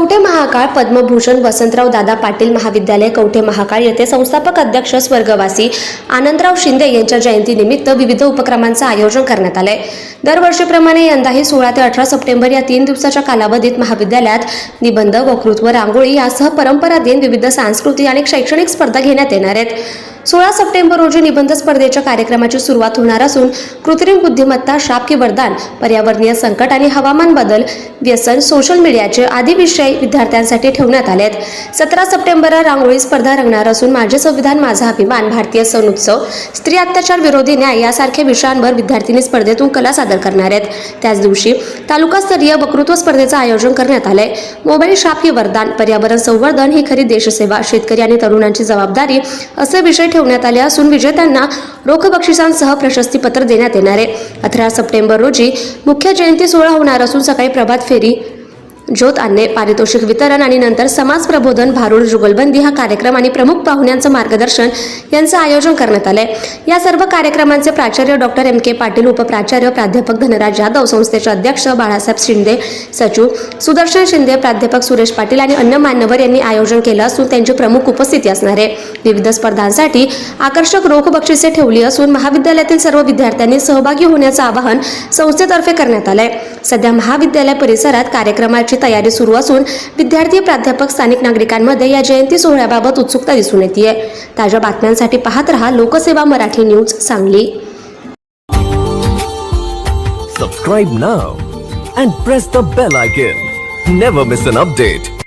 कवठे महाकाळ पद्मभूषण वसंतराव दादा पाटील महाविद्यालय कवठे महाकाळ येथे संस्थापक अध्यक्ष स्वर्गवासी आनंदराव शिंदे यांच्या जयंतीनिमित्त विविध उपक्रमांचं आयोजन करण्यात आलंय. दरवर्षीप्रमाणे यंदाही सोळा ते अठरा सप्टेंबर या तीन दिवसाच्या कालावधीत महाविद्यालयात निबंध वक्तृत्व रांगोळी यासह परंपरा दिन विविध सांस्कृतिक आणि शैक्षणिक स्पर्धा घेण्यात येणार आहेत. सोळा सप्टेंबर रोजी निबंध स्पर्धेच्या कार्यक्रमाची सुरुवात होणार असून कृत्रिम बुद्धिमत्ता शाप की वरदान पर्यावरणीय संकट आणि हवामान बदल व्यसन सोशल मीडियाचे आदी विषय विद्यार्थ्यांसाठी ठेवण्यात आले आहेत सतरा सप्टेंबरला रांगोळी स्पर्धा रंगणार असून माझे संविधान माझा अभिमान भारतीय सण उत्सव स्त्री अत्याचार विरोधी न्याय यासारख्या विषयांवर विद्यार्थिनी स्पर्धेतून कला सादर करणार आहेत. त्याच दिवशी तालुकास्तरीय वक्तृत्व स्पर्धेचं आयोजन करण्यात आलंय. मोबाईल शाप वरदान पर्यावरण संवर्धन ही खरी देशसेवा शेतकरी आणि तरुणांची जबाबदारी असे विषय ठेवण्यात आले असून विजेत्यांना रोख बक्षिसांसह प्रशस्तीपत्र देण्यात येणार आहे. अठरा सप्टेंबर रोजी मुख्य जयंती सोहळा होणार असून सकाळी प्रभात फेरी ज्योत आणणे पारितोषिक वितरण आणि नंतर समाज प्रबोधन भारूड जुगलबंदी हा कार्यक्रम आणि प्रमुख पाहुण्यांचं मार्गदर्शन यांचं आयोजन करण्यात आलंय. या सर्व कार्यक्रमांचे प्राचार्य डॉक्टर एम. के. पाटील उपप्राचार्य प्राध्यापक धनराज यादव संस्थेचे अध्यक्ष बाळासाहेब शिंदे सचिव सुदर्शन शिंदे प्राध्यापक सुरेश पाटील आणि अन्य मान्यवर यांनी आयोजन केलं असून त्यांची प्रमुख उपस्थिती असणार आहे. विविध स्पर्धांसाठी आकर्षक रोख बक्षिसे ठेवली असून महाविद्यालयातील सर्व विद्यार्थ्यांनी सहभागी होण्याचं आवाहन संस्थेतर्फे करण्यात आलंय. सध्या महाविद्यालय परिसरात कार्यक्रमाची तयारी सुरू असून विद्यार्थी प्राध्यापक स्थानिक नागरिकांमध्ये या जयंती सोहळ्याबाबत उत्सुकता दिसून येते ताज्या बातम्यांसाठी पाहत रहा Lokseva Marathi news Sangli. Subscribe now and press the bell icon never miss an update